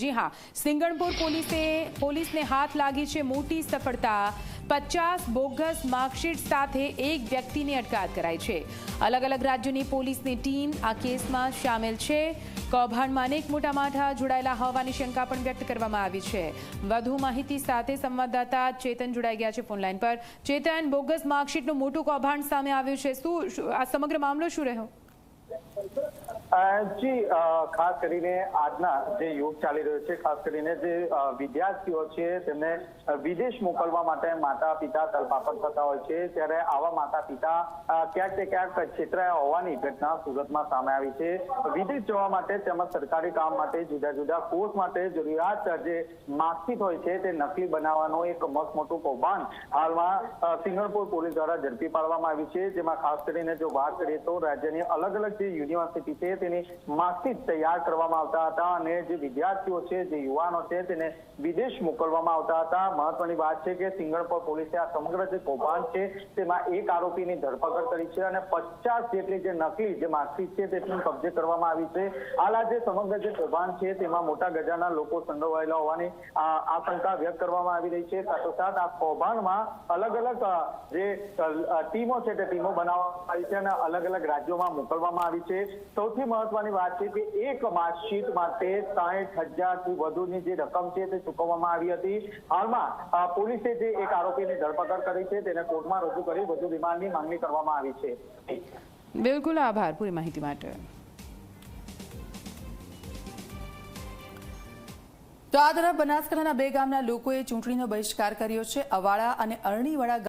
જી હા. સિંગણપુર પોલીસે પોલીસને હાથ લાગી છે મોટી સફળતા. પચાસ બોગસ માર્કશીટ સાથે એક વ્યક્તિની અટકાયત કરાઈ છે. અલગ અલગ રાજ્યોની પોલીસની ટીમ આ કેસમાં સામેલ છે. કૌભાંડમાં અનેક મોટા માઠા જોડાયેલા હોવાની શંકા પણ વ્યક્ત કરવામાં આવી છે. વધુ માહિતી સાથે સંવાદદાતા ચેતન જોડાઈ ગયા છે ફોનલાઈન પર. ચેતન, બોગસ માર્કશીટનું મોટું કૌભાંડ સામે આવ્યું છે. શું, આ સમગ્ર મામલો શું રહ્યો? જી ખાસ કરીને આજના જે યુગ ચાલી રહ્યો છે, ખાસ કરીને જે વિદ્યાર્થીઓ છે, તેમને વિદેશ મોકલવા માટે માતા પિતા તલપાપડ થતા હોય છે, ત્યારે આવા માતા પિતા ક્યાંક ક્યાંક છેતરાયા હોવાની ઘટના સુરતમાં સામે આવી છે. વિદેશ જવા માટે તેમજ સરકારી કામ માટે જુદા જુદા કોર્સ માટે જરૂરિયાત જે માર્કશીટ હોય છે, તે નકલી બનાવવાનો એક મસ્ત મોટું કૌભાંડ હાલમાં સિંગણપુર પોલીસ દ્વારા ઝડપી પાડવામાં આવી છે, જેમાં ખાસ કરીને જો વાત કરીએ તો રાજ્યની અલગ અલગ જે યુનિવર્સિટી છે, તેની માર્કશીટ તૈયાર કરવામાં આવતા હતા અને જે વિદ્યાર્થીઓ છે, જે યુવાનો છે, તેને વિદેશ મોકલવામાં આવતા હતા. મહત્વની વાત છે કે સિંગણપુર પોલીસે આ સમગ્ર જે કૌભાંડ છે, તેમાં એક આરોપીની ધરપકડ કરી છે અને પચાસ જેટલી જે નકલી જે માર્કશીટ છે, તેની કબજે કરવામાં આવી છે. હાલ જે સમગ્ર જે કૌભાંડ છે, તેમાં મોટા ગજાના લોકો સંડોવાયેલા હોવાની આશંકા વ્યક્ત કરવામાં આવી રહી છે. સાથોસાથ આ કૌભાંડમાં અલગ અલગ જે ટીમો છે, તે ટીમો બનાવવામાં આવી છે અને અલગ અલગ રાજ્યોમાં મોકલવામાં આવી છે. સૌથી મહત્વની વાત છે કે એક માર્કશીટ માટે સાહીઠ હજારથી વધુની જે રકમ છે તે ચૂકવવામાં આવી હતી. હાલમાં પોલીસે જે એક આરોપીની ધરપકડ કરી છે, તેને કોર્ટમાં રજૂ કરી વધુ રિમાન્ડની માંગણી કરવામાં આવી છે. બિલકુલ આભાર પૂરી માહિતી માટે. તો આ તરફ બનાસકાંઠાના બે ગામના લોકોએ ચૂંટણીનો બહિષ્કાર કર્યો છે. અવાડા અને અરણીવાડા